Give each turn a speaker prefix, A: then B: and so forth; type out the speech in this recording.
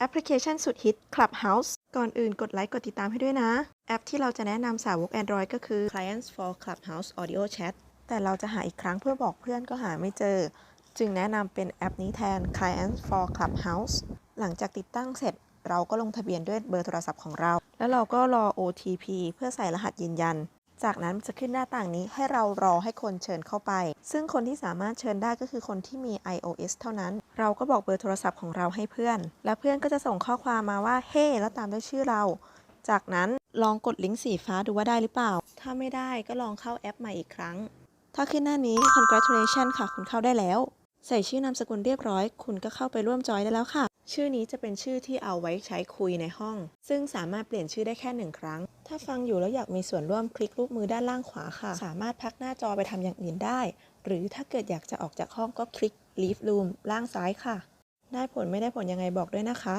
A: แอปพลิเคชันสุดฮิต Clubhouse ก่อนอื่นกดไลค์กดติดตามให้ด้วยนะ แอปที่เราจะแนะนำสาวก Android ก็คือ Clients for Clubhouse Audio Chat แต่เราจะหาอีกครั้งเพื่อบอกเพื่อนก็หาไม่เจอ จึงแนะนำเป็นแอปนี้แทน Clients for Clubhouse หลังจากติดตั้งเสร็จ เราก็ลงทะเบียนด้วยเบอร์โทรศัพท์ของเรา แล้วเราก็รอ OTP เพื่อใส่รหัสยืนยัน จากนั้นจะขึ้นหน้าต่างนี้ให้เรารอให้คนเชิญเข้าไป ซึ่งคนที่สามารถเชิญได้ก็คือคนที่มี iOS เท่านั้น เราก็บอกเบอร์โทรศัพท์ของเราให้เพื่อน และเพื่อนก็จะส่งข้อความมาว่า เฮ้แล้วตามด้วยชื่อเรา จากนั้นลองกดลิงก์สีฟ้าดูว่าได้หรือเปล่า ถ้าไม่ได้ก็ลองเข้าแอปใหม่อีกครั้ง ถ้าขึ้นหน้านี้ congratulations ค่ะ คุณเข้าได้แล้ว ใส่ชื่อนามสกุลเรียบร้อย คุณก็เข้าไปร่วมจอยได้แล้วค่ะ ชื่อนี้จะเป็นชื่อที่เอาไว้ใช้คุยในห้อง ซึ่งสามารถเปลี่ยนชื่อได้แค่หนึ่งครั้ง ถ้าฟังอยู่แล้วอยากมีส่วนร่วมคลิกรูปมือด้านล่างขวาค่ะ สามารถพักหน้าจอไปทำอย่างอื่นได้ หรือถ้าเกิดอยากจะออกจากห้องก็คลิก leave room ล่างซ้ายค่ะ ได้ผลไม่ได้ผลยังไงบอกด้วยนะคะ